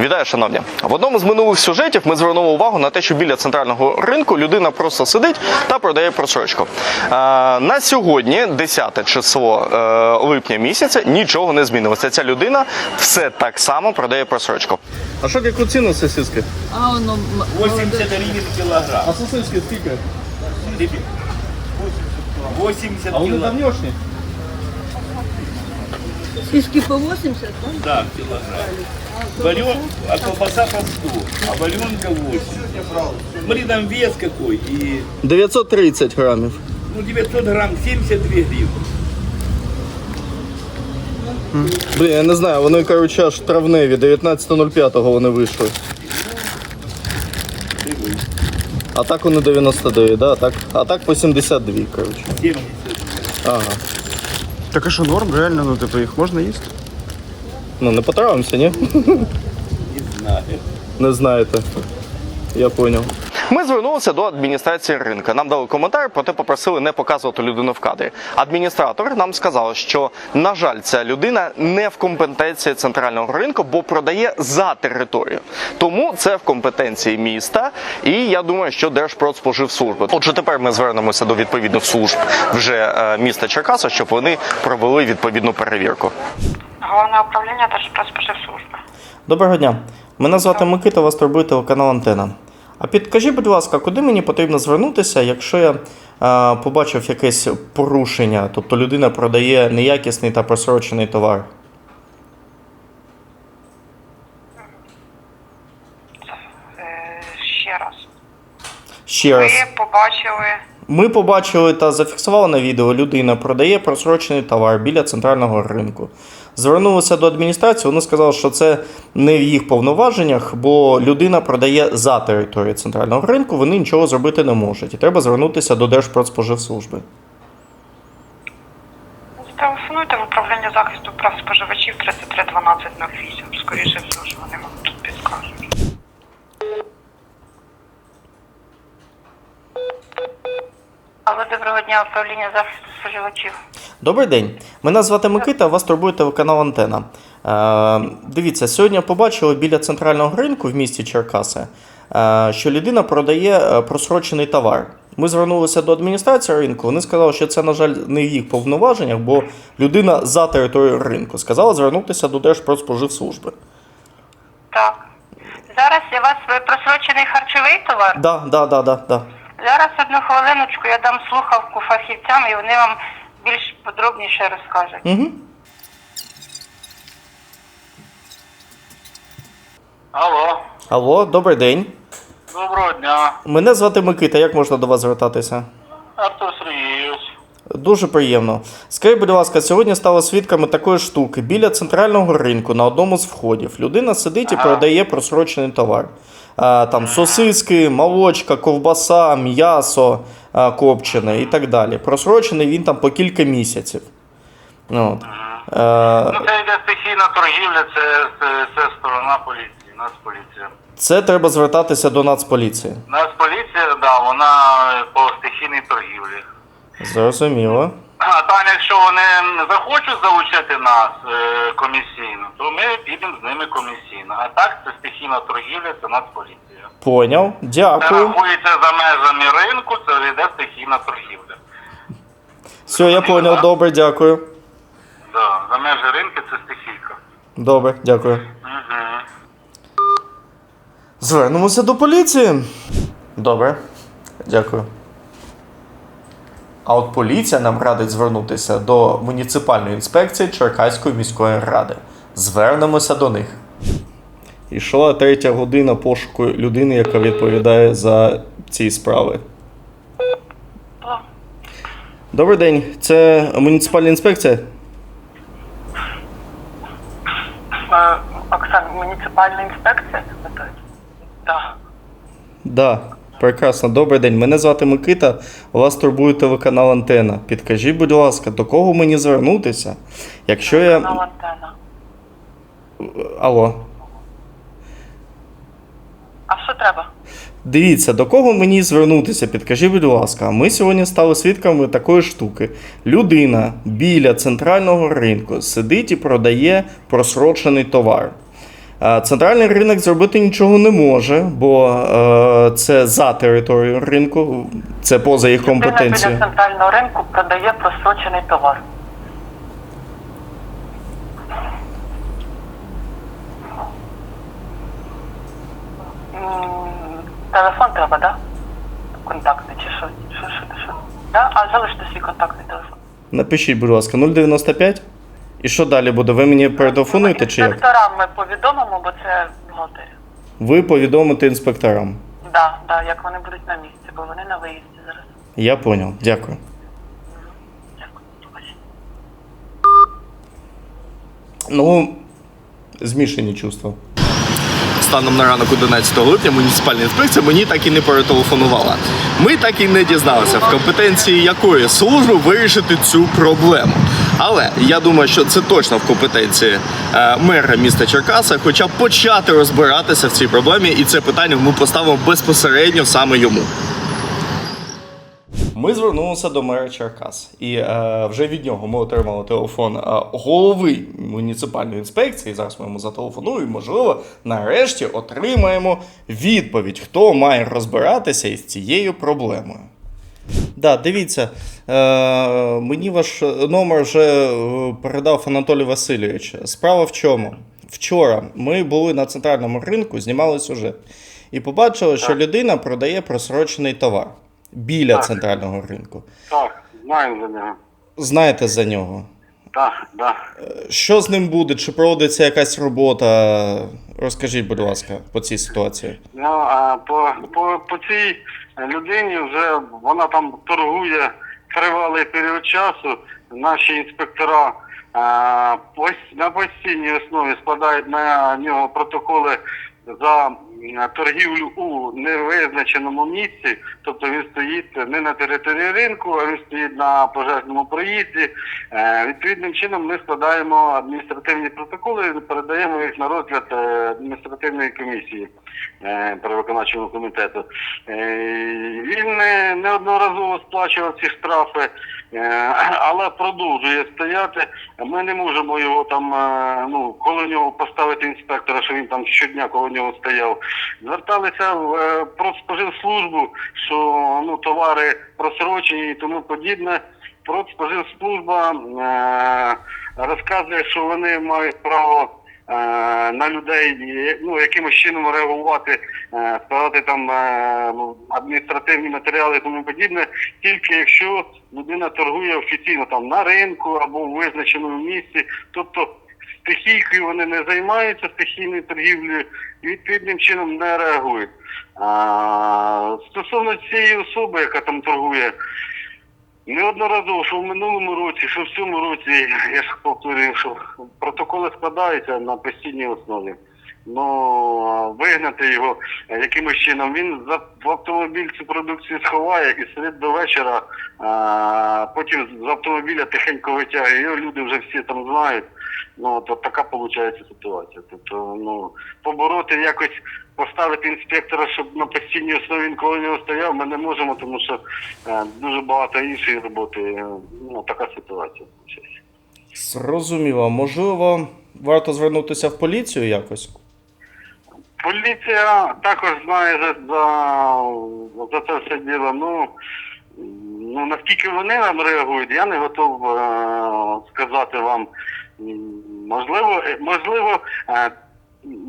Вітаю, шановні! В одному з минулих сюжетів ми звернули увагу на те, що біля центрального ринку людина просто сидить та продає просрочку. Е, на сьогодні, 10 число е, липня місяця, нічого не змінилося. Ця людина все так само продає просрочку. А що яку ціну сосиски? А воно м- 80 гривен килограмм. А сосиски скільки? 80 килограмм. давнішні? Сішки по 80, так? Да, килограмм. Варен, а колбаса по 100, а валенка 80. Смотри, там вес какой. И, 930 грамів. ну, 900 грамм, 72 гривны. Блін, я не знаю, вони, коротше, аж травневі, 19.05 вони вийшли. А так вони 99, да? а так, а так по 72, коротше. 70. Ага. Так а що норм, реально, ну типу їх можна їсти? Ну, не потравимося, ні? Не знаю. Не знаєте. Я поняв. Ми звернулися до адміністрації ринку. Нам дали коментар, проте попросили не показувати людину в кадрі. Адміністратор нам сказав, що на жаль, ця людина не в компетенції центрального ринку, бо продає за територію. Тому це в компетенції міста, і я думаю, що Держпродспоживслужби. Отже, тепер ми звернемося до відповідних служб вже е, міста Черкаса, щоб вони провели відповідну перевірку. Головне управління Держпродспоживслужби. Доброго дня. Мене звати Микита, вас турбує телеканал Антена. А підкажіть, будь ласка, куди мені потрібно звернутися, якщо я е, побачив якесь порушення, тобто людина продає неякісний та просрочений товар? Е, ще раз. Ще раз. Ви побачили Ми побачили та зафіксували на відео, людина продає просрочений товар біля центрального ринку. Звернулися до адміністрації, вони сказали, що це не в їх повноваженнях, бо людина продає за територією центрального ринку, вони нічого зробити не можуть. І треба звернутися до Держпродспоживслужби. Телефонуйте в управління захисту прав споживачів 33 12 08. Скоріше всього, що вони вам тут підскажуть. Алло, доброго дня, управління захисту споживачів. Добрий день. Мене звати Микита, вас турбує телеканал Антена. Е, дивіться, сьогодні побачили біля центрального ринку в місті Черкаси, е, що людина продає е, просрочений товар. Ми звернулися до адміністрації ринку. Вони сказали, що це, на жаль, не в їх повноваженнях, бо людина за територією ринку. Сказала звернутися до Держпродспоживслужби. Так. Зараз у вас е, просрочений харчовий товар. Да, да, да, да, да. Зараз одну хвилиночку я дам слухавку фахівцям і вони вам більш подробніше розкажуть. Угу. Алло, Алло, добрий день. доброго дня. Мене звати Микита. Як можна до вас звертатися? Артур Сергійович. Дуже приємно. Скажіть, будь ласка, сьогодні стали свідками такої штуки. Біля центрального ринку на одному з входів людина сидить і продає просрочений товар. Там сосиски, молочка, ковбаса, м'ясо копчене і так далі. Просрочений він там по кілька місяців. Ну, От. Е, Ну, це йде стихійна торгівля, це, це, це сторона поліції, Нацполіція. це треба звертатися до Нацполіції. Нацполіція, да, вона по стихійній торгівлі. Зрозуміло. А там, якщо вони захочуть залучити нас е, комісійно, то ми підемо з ними комісійно. А так це стихійна торгівля, це Нацполіція. Поняв. Це Дякую. рахується за межами ринку, це йде стихійна торгівля. Все, я поняв. Добре, дякую. Да, за межі ринку це стихійка. Добре, дякую. Угу. Звернемося до поліції. Добре, дякую. А от поліція нам радить звернутися до муніципальної інспекції Черкаської міської ради. Звернемося до них. Ішла третя година пошуку людини, яка відповідає за ці справи. Добрий день, це муніципальна інспекція? Е, Оксана, муніципальна інспекція? Так. Да, прекрасно. Добрий день. Мене звати Микита. Вас турбує телеканал Антена. Підкажіть, будь ласка, до кого мені звернутися? Якщо я. антенна. Алло. А що треба? Дивіться, до кого мені звернутися, підкажіть, будь ласка. Ми сьогодні стали свідками такої штуки. Людина біля центрального ринку сидить і продає просрочений товар. Е, Центральний ринок зробити нічого не може, бо е, це за територією ринку, це поза їх Людина біля центрального ринку продає просрочений товар. Телефон треба, так? Да? Контактний чи що? Що, що, що? Да? А залиште свій контактний телефон. Напишіть, будь ласка, 095. І що далі буде? Ви мені перетелефонуєте чи як? Інспекторам ми повідомимо, бо це бухгалтерія. Ви повідомите інспекторам. Да, да, як вони будуть на місці, бо вони на виїзді зараз. Я понял, дякую. Дякую. Ну, змішані чувства. Станом на ранок 11 липня муніципальна інспекція мені так і не перетелефонувала. Ми так і не дізналися, в компетенції якої служби вирішити цю проблему. Але я думаю, що це точно в компетенції е, мера міста Черкаса, хоча б почати розбиратися в цій проблемі, і це питання ми поставимо безпосередньо саме йому. Ми звернулися до мера Черкас, і е, вже від нього ми отримали телефон е, голови муніципальної інспекції. Зараз ми йому зателефонуємо. і, Можливо, нарешті отримаємо відповідь, хто має розбиратися із цією проблемою. Да, дивіться, е, мені ваш номер вже е, передав Анатолій Васильович. Справа в чому? Вчора ми були на центральному ринку, знімали сюжет, і побачили, що людина продає просрочений товар біля центрального ринку. Так, знаємо за нього. Знаєте за нього. Так, так. Що з ним буде? Чи проводиться якась робота? Розкажіть, будь ласка, по цій ситуації. Ну, а по, по, по цій людині вже вона там торгує тривалий період часу. Наші інспектора а, на постійній основі складають на нього протоколи за торгівлю у невизначеному місці. Тобто він стоїть не на території ринку, а він стоїть на пожежному проїзді. Е, Відповідним чином ми складаємо адміністративні протоколи і передаємо їх на розгляд е, адміністративної комісії е, комітету. Е, Він неодноразово сплачував ці штрафи, але продовжує стояти. Ми не можемо його там, ну, коло нього поставити інспектора, що він там щодня коло нього стояв. Зверталися в е, Продспоживслужбу, що ну, товари просрочені і тому подібне. Продспоживслужба е, розказує, що вони мають право е, на людей ну, якимось чином реагувати, складати там е, ну, адміністративні матеріали і тому подібне, тільки якщо людина торгує офіційно там на ринку або в визначеному місці. Тобто стихійкою вони не займаються стихійною торгівлею і відповідним чином не реагують. А, стосовно цієї особи, яка там торгує, Неодноразово, що в минулому році, що в цьому році, я ж повторюю, що протоколи складаються на постійній основі. Ну, вигнати його якимось чином. Він за в автомобіль цю продукцію сховає і сидить до вечора, а, потім з автомобіля тихенько витягує. Його люди вже всі там знають. Ну, то така виходить ситуація. Тобто, ну, побороти якось поставити інспектора, щоб на постійній основі він коло нього стояв, ми не можемо, тому що е, дуже багато іншої роботи. е, Ну, така ситуація. виходить. Зрозуміло. Можливо, варто звернутися в поліцію якось? Поліція також знає за, за, за це все діло. Ну, ну наскільки вони нам реагують, я не готов е, сказати вам. Можливо, можливо, е,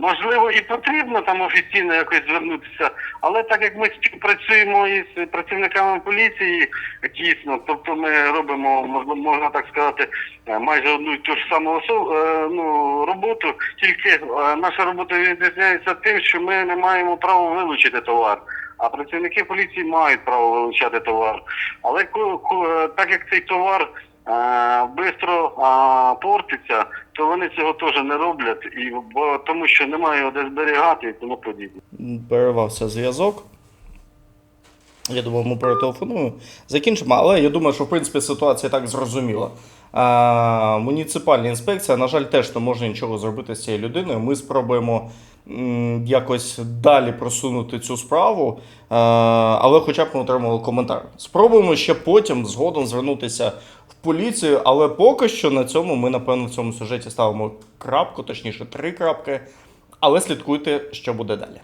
можливо, і потрібно там офіційно якось звернутися, але так як ми співпрацюємо із працівниками поліції тісно, тобто ми робимо, можна, так сказати, е, майже одну і ту ж саму осо- е, ну, роботу, тільки наша робота відрізняється тим, що ми не маємо права вилучити товар. А працівники поліції мають право вилучати товар. Але так як цей товар швидко портиться, то вони цього теж не роблять, і бо тому що немає його де зберігати і тому подібне. Перервався зв'язок. Я думав, ми перетелефонуємо. Закінчимо, але я думаю, що в принципі ситуація так зрозуміла. Е, муніципальна інспекція, на жаль, теж не може нічого зробити з цією людиною. Ми спробуємо якось далі просунути цю справу, але хоча б ми отримали коментар. Спробуємо ще потім згодом звернутися поліцію, але поки що на цьому ми, напевно, в цьому сюжеті ставимо крапку, точніше, три крапки. Але слідкуйте, що буде далі.